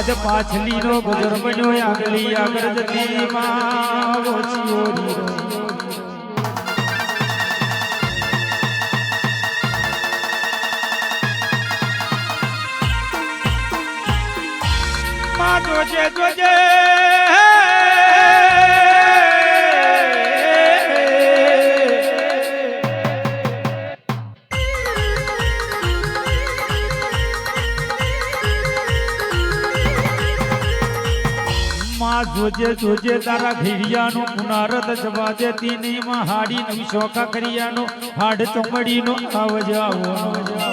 આજ પાછલી નો ગજર બન્યો આગલી આગળ જતી માં જોજે જોજે જોજે જોજે તારા ઘીડિયાનો પુનારત જવાજે તીની મહાડી નવી શોખા કરિયાનો હાડ ચમડીનો આવજાવો આવજાવો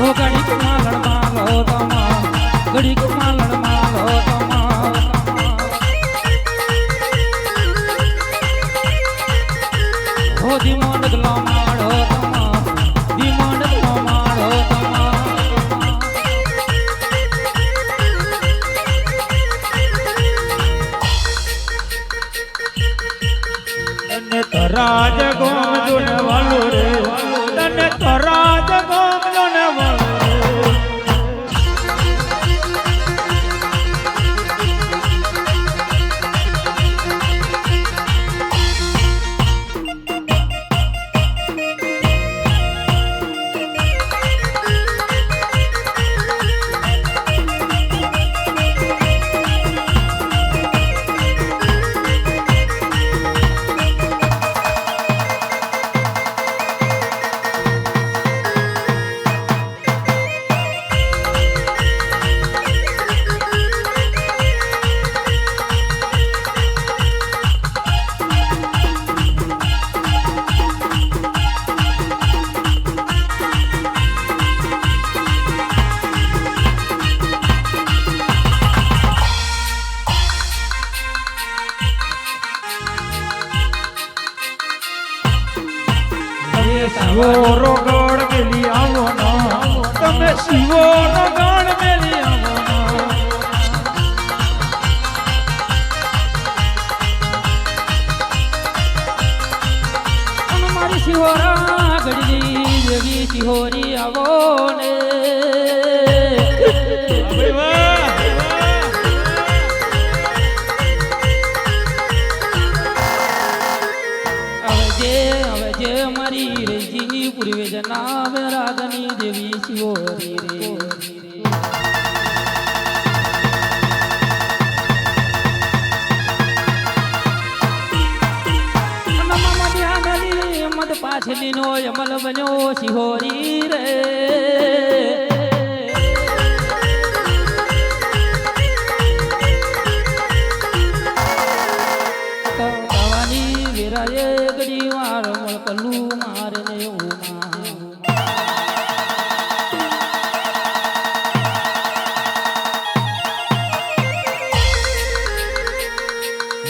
ઘડીકમાં ગણમાં ઘડીકમાં ગોરી આવો ને હવે જે હવે જે મારી રેજીની પૂર્વે જના બન્યો શિહોરી રે ભવાની વેરાએ ગડી વાર મળકલું મારે ને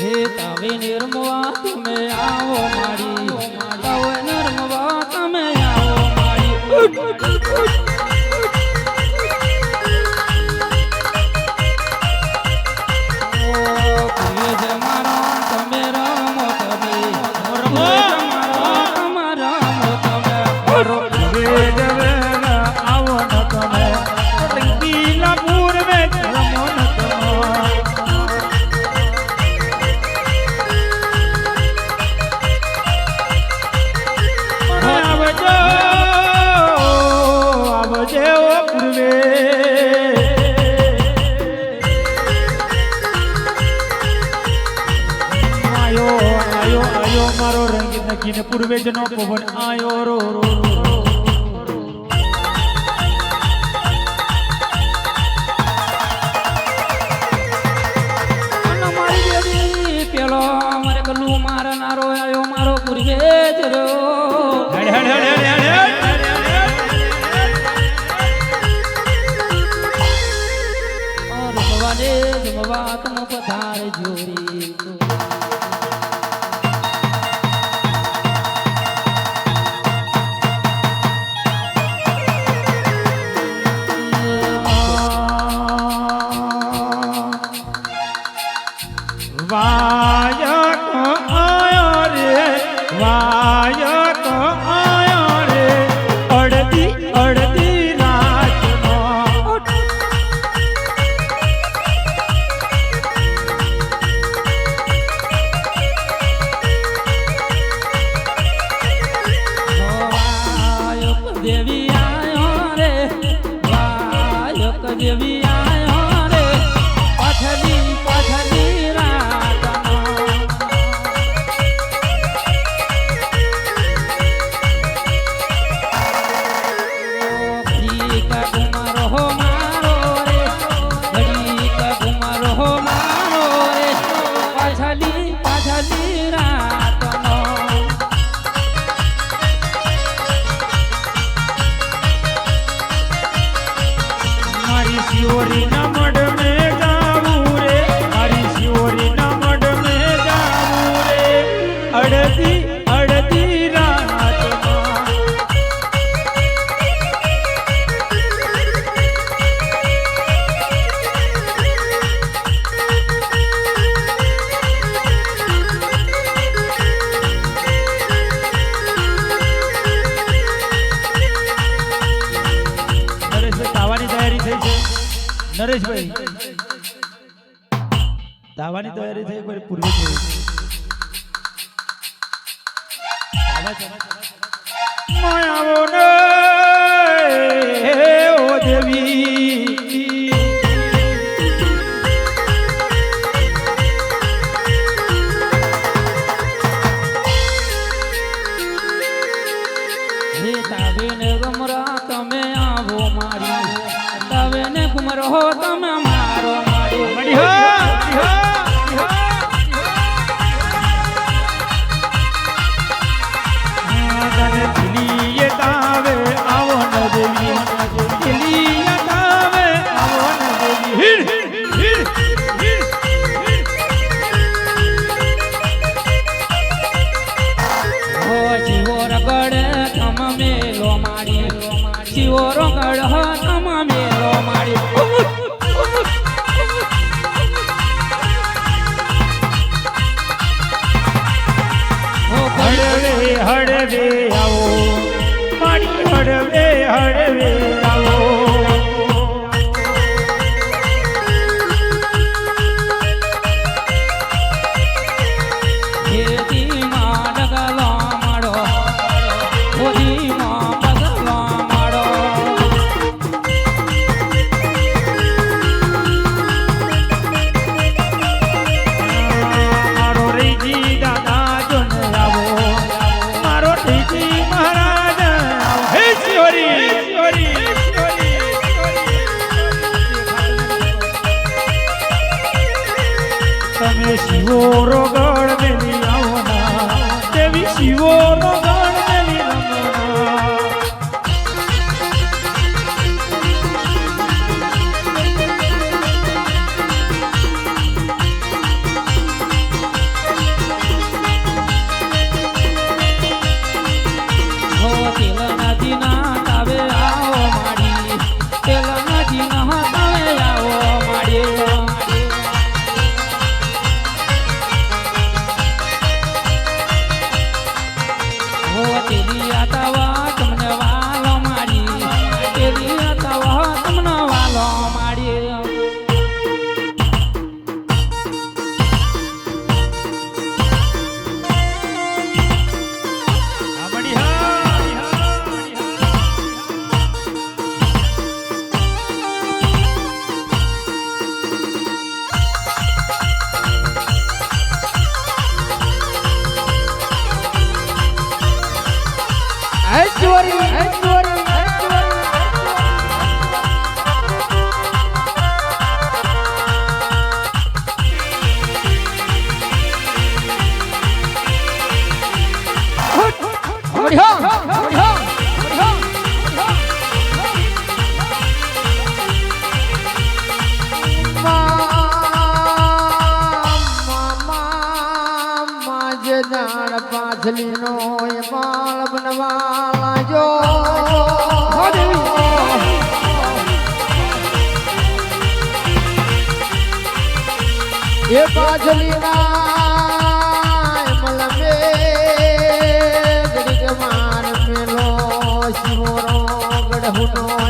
હે તાવે નિર્મવા તમે આવો મારી પવન આયો રો રો પેલો મારે કલું મારનારો આયો મારો પૂર્વે જ રહ્યો. હેડ હેડ હેડ ભગવાને જમવા તમ પધાર જોરી જેવી નરેશભાઈ. દાવાની તૈયારી થઈ કોઈ પૂર્વી થઈ. হতাম breve. Tchau. શિવો રોગળ દેવી આવના દેવી શિવો રોગળ એ પાછલીના મલમે ગડીક માર મેલો શિવરો ગઢુનો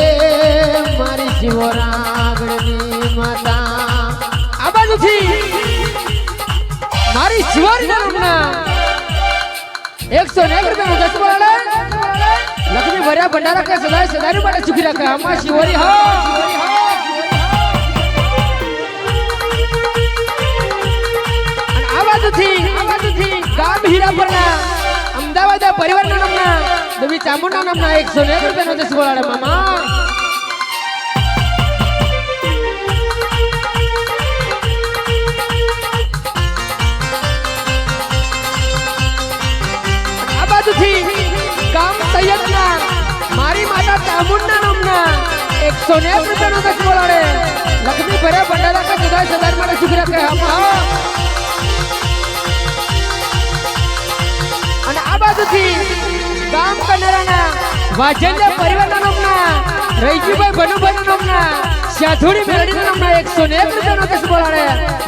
બોલો મારી ખાખરિયા ના પડ્યા પોંદિયાની માતા. આ બાજુથી મારી શિવારી નામના એકસો ને એક રૂપિયાનો દસમો આલે લક્ષ્મી ભર્યા ભંડારા કે સદાય સદાય માટે ચૂકી રાખે. આમાં શિવરી હા ગામ હીરાપરના અમદાવાદ પરિવારના નામના દેવી ચામુંડા નામના એકસો ને રૂપિયાનો દસમો આલે મામા. સૈયદના મારી માતા ચામુંડા નામના, એકસો ને રૂપિયાનો દસ બોલાડે. લક્ષ્મી ભરે ભંડારા કે સદાય સદાર માટે સુખ રાખે આમાં. અને આ બાજુથી ગામ કનેરાના વાજેન્દ્ર પરિવારના નામના, રૈજીભાઈ ભનુભાઈ નામના સાધુડી મેળડીના નામના એકસો ને એક રૂપિયાનો બોલાડે.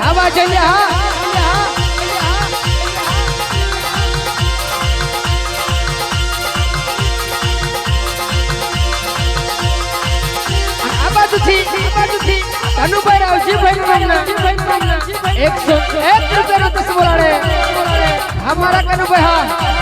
આ વાજેન્દ્ર, હા. બાજુથી બાજુથી કનુભાઈ રાવજીભાઈ નામના એકસો એક રૂપિયાનો દસ બોલાડે. હા. મારા કનુભાઈ હા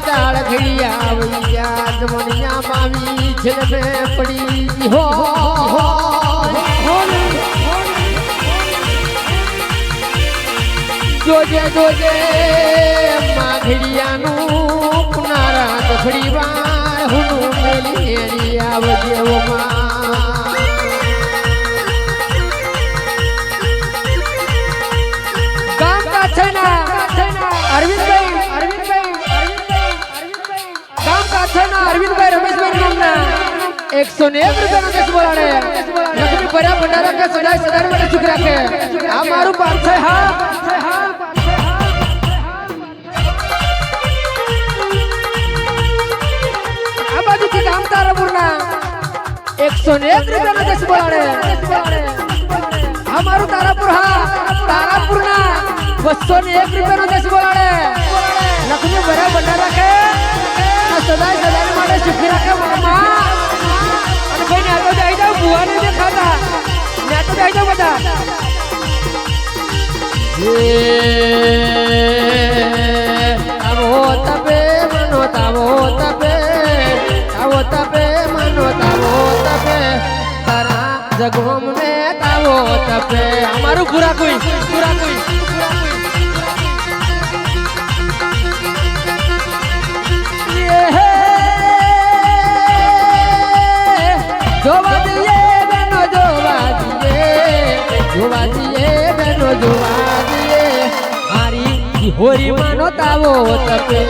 દાળ ઘડિયા વૈયા જમણિયા માવી પડી. હો. જોજે જોજે, માઘડિયાનું દફડી વાર હુનું મેલી આવજે ઓ અરવિંદભાઈ અરવિંદભાઈ અરવિંદભાઈ અરવિંદભાઈ એકસો ને એક રૂપિયાનો કેસ બોલાડે. લક્ષ્મી ભર્યા ભંડારા કે સદાય સદાય માટે સુખ રાખે. આ મારું પાર્થ હા. ગામ તારાપુરના એકસો ને એક રૂપિયાનો દસ બોલાડે. આ મારું તારાપુર હા તારાપુરના બસો ને એક રૂપિયાનો દસ બોલાડે. લક્ષ્મી ભર્યા ભંડારા કે સદાય સદાય માટે સુખી રાખે મામા. અને ભાઈ ને તો જઈ જાવ ભુવાને દેખાતા. ને તો જઈ જાવ બધા. તાવો તપે મનો તાવો તપે. તાવો તપે મનો તાવો તપે. તારા જગોમ ને તાવો તપે. અમારું પૂરા કોઈ પૂરા કોઈ. જોવા દઈએ મારી હોરી માનો તાવો તપે.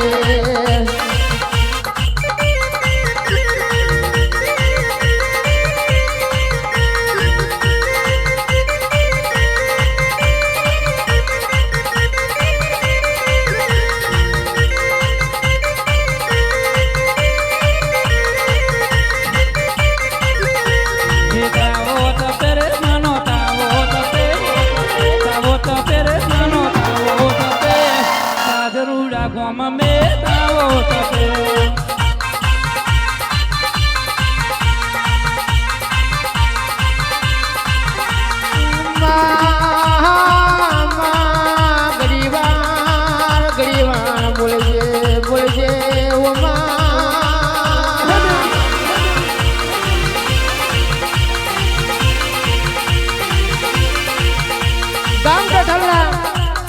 ગામ કઠાલના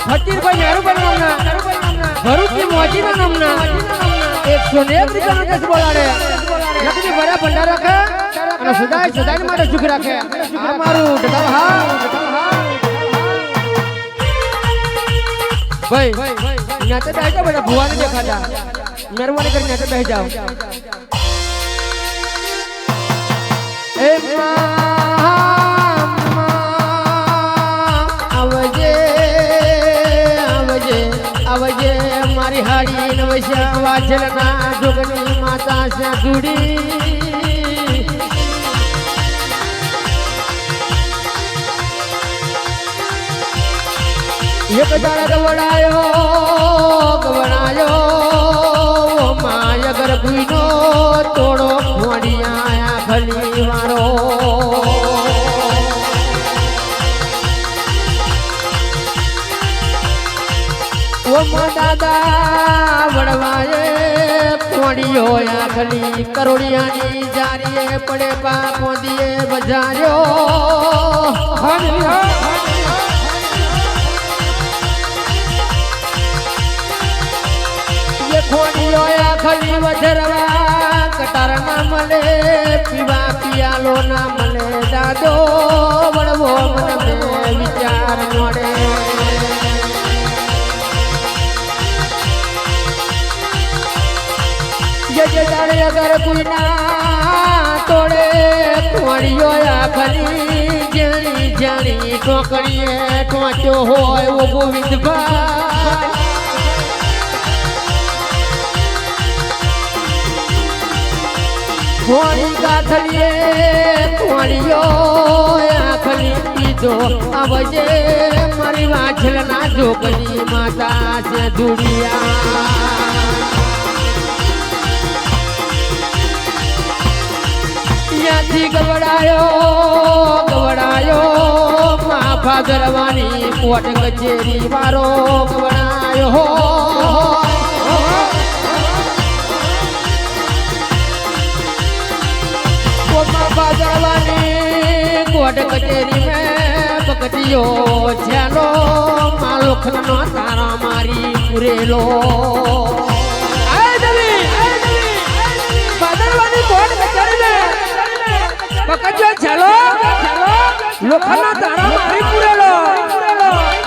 ફકીરભાઈ મહેરુભાઈ નામના, ભરૂચની મોજીના નામના એકસો ને એક કેસ બોલાડે લક્ષ્મી ભર્યા ભંડાર રાખે અને સદાય સદાય માટે સુખ રાખે. આ મારું હા. ભાઈ ત્યાં તો બેસી બધા ભુવાને દેખાતા. મહેરબાની કરીને ત્યાં બેસી જાઓ. એ વાછલના જોગની માતા શ્યાધુડી એક દાડા ગવડાયો ગવડાયો તોડો. ખોડિયો આખલી કરોડિયાની જારીએ પડે પાપો પોદીએ બજાર્યો. એ ખોડિયો આખલી વધરવા કટાર ના મળે પીવા પિયાલો ના મળે દાદો વળવો મને વિચાર મળે જે જે તારે અગર ના તોડે હોય ઓ ગોવિંદભાઈ થોડી ગાથલીએ પીધો આવજે મારી વાછલ ના જોગની માતા છે ધુડિયા ત્યાંથી ગવડાયો ગવડાયો. માફા કરવાની કોટ કચેરી મારો ગવડાયો. બાજાવાની કોટ કચેરી મેં બકટીયો છેલો માલોખનો તારા મારી પુરેલો. બકટીયો છેલો લોખંડનો તારા મારી પૂરેલો.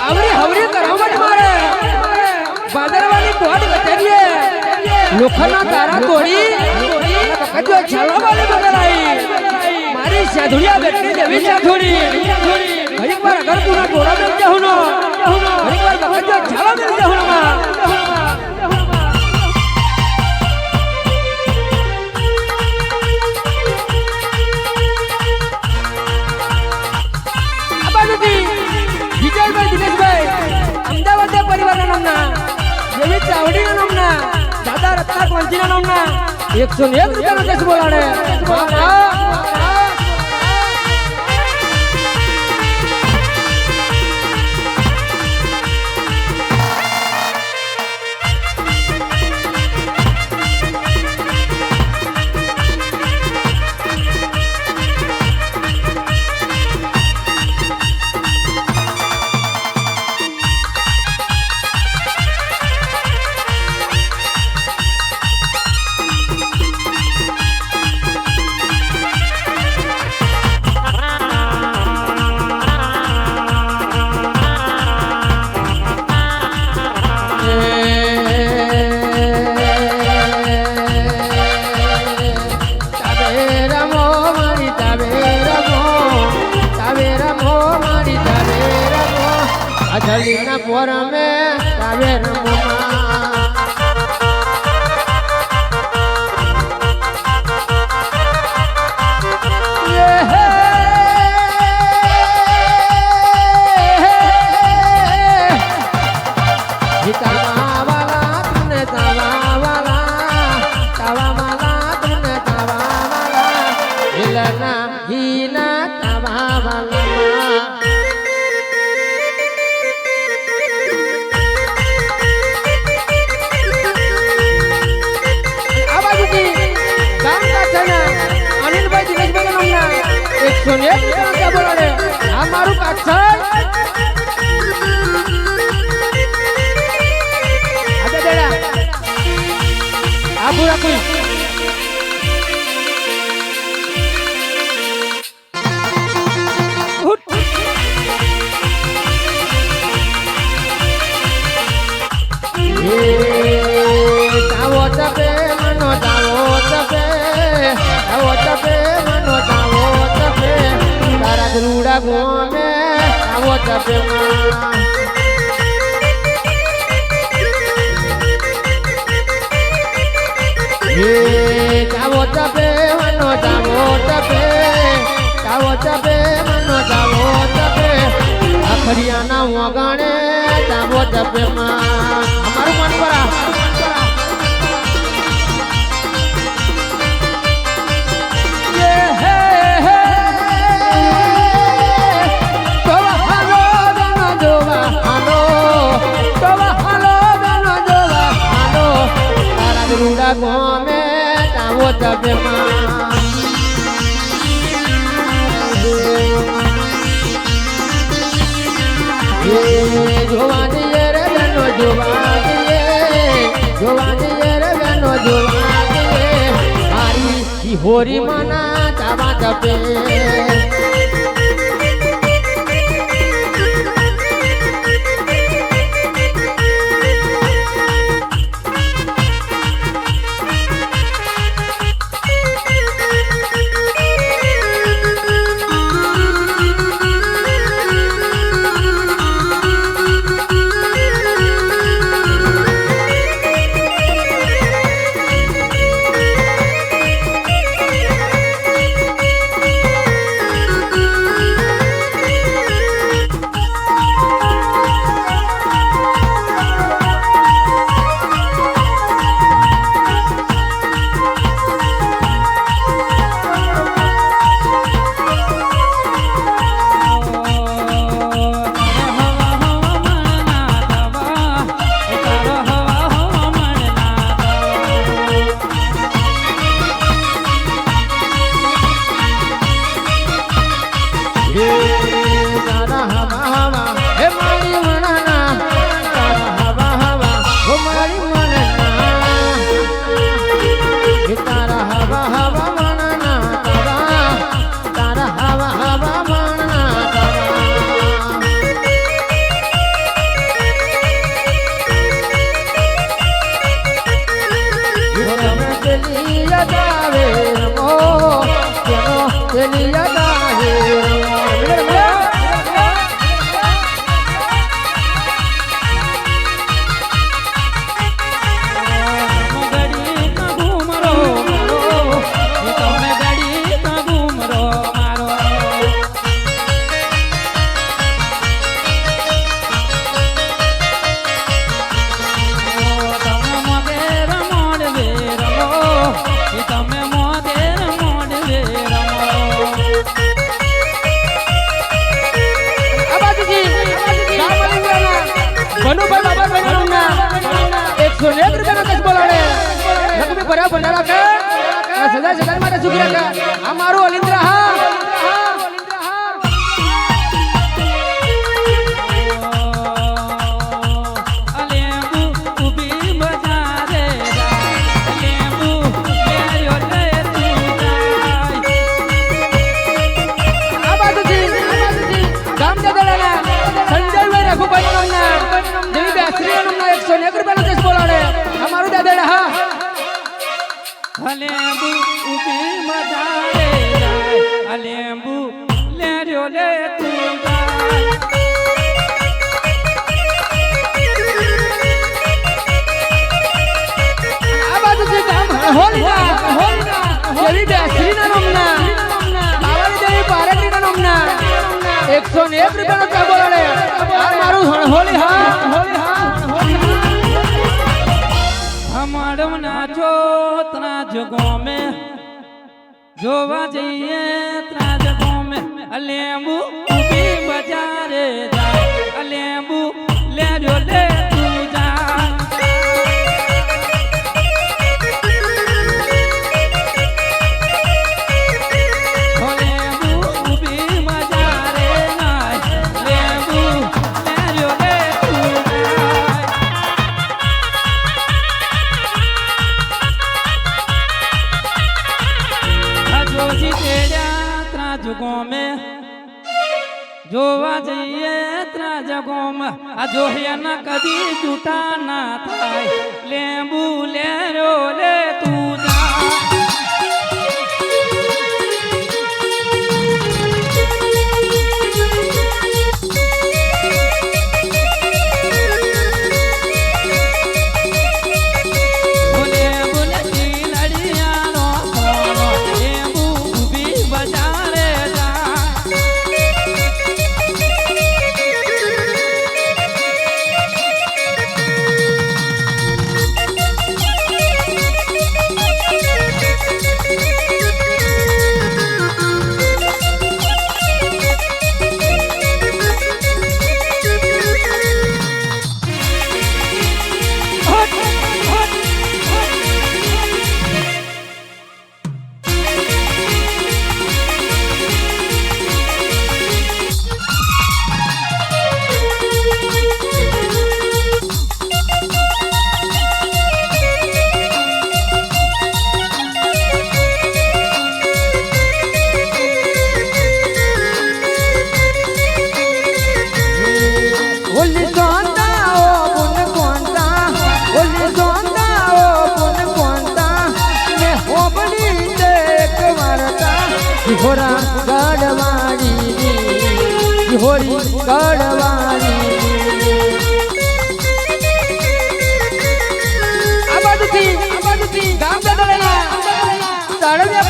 આવરી હવરી કરાવટ મારે. બાજારવાની કોટ બતાવીએ લોખંડના તારા તોડી. પકડજો છાલો વાળી બદલાઈ મારી સાધુડિયા બેટની દેવી સાધુડી ઘડીક વાર અગર પૂરા ગોળા મેલ જાહુનો. ઘડીક વાર કજો છાલો મેલ જાહુનો માં. નામના એકસો ને એક બોલાડે. પાછળ. જાવો તપે માં હે જાવો તપે? મનો જાવો તપે જાવો તપે મનો જાવો તપે? અખરિયાના વગાણે જાવો તપે માં? અમારું મન પરા. ગોમે તાવો તબે માં જોવા દઈએ રે બેનો જોવા દઈએ જોવા દઈએ રે બેનો જોવા દઈએ મારી હોરી મના તાવા તપે. લક્ષ્મી ભર્યા ભંડારા કે આ સદા સદા માટે સુખી રાખે. આ મારું હા. નામના એકસો ને એક રૂપિયાનો ચા આ મારું હોળી હા. હોળી હા અમારો નાચો ત્રાજ ગોમે જોવા જઈએ તના જગો મે. અલેબુ ઊભી બજારે જાય. અલેબુ લેજો લે. ભાઈએ જઈએ ગોમ આ જોહિયાના કદી જૂતા ના થાય. લેંબુ લે રો લે તું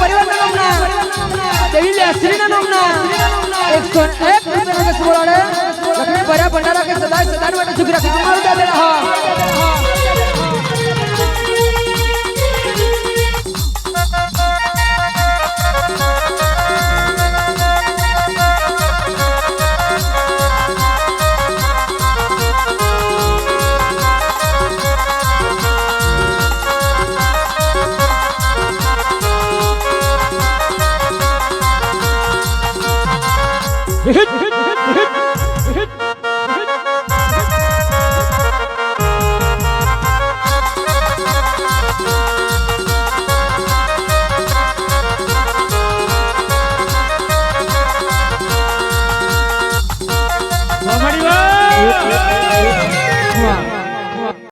પરિવારના નામના દેવી લેસરીના નામના એકસો એક રૂપિયાનો કેસ બોલાડે. લક્ષ્મી ભર્યા ભંડારા કે સદાય સદાય માટે સુખ રાખી. તમારું દાદા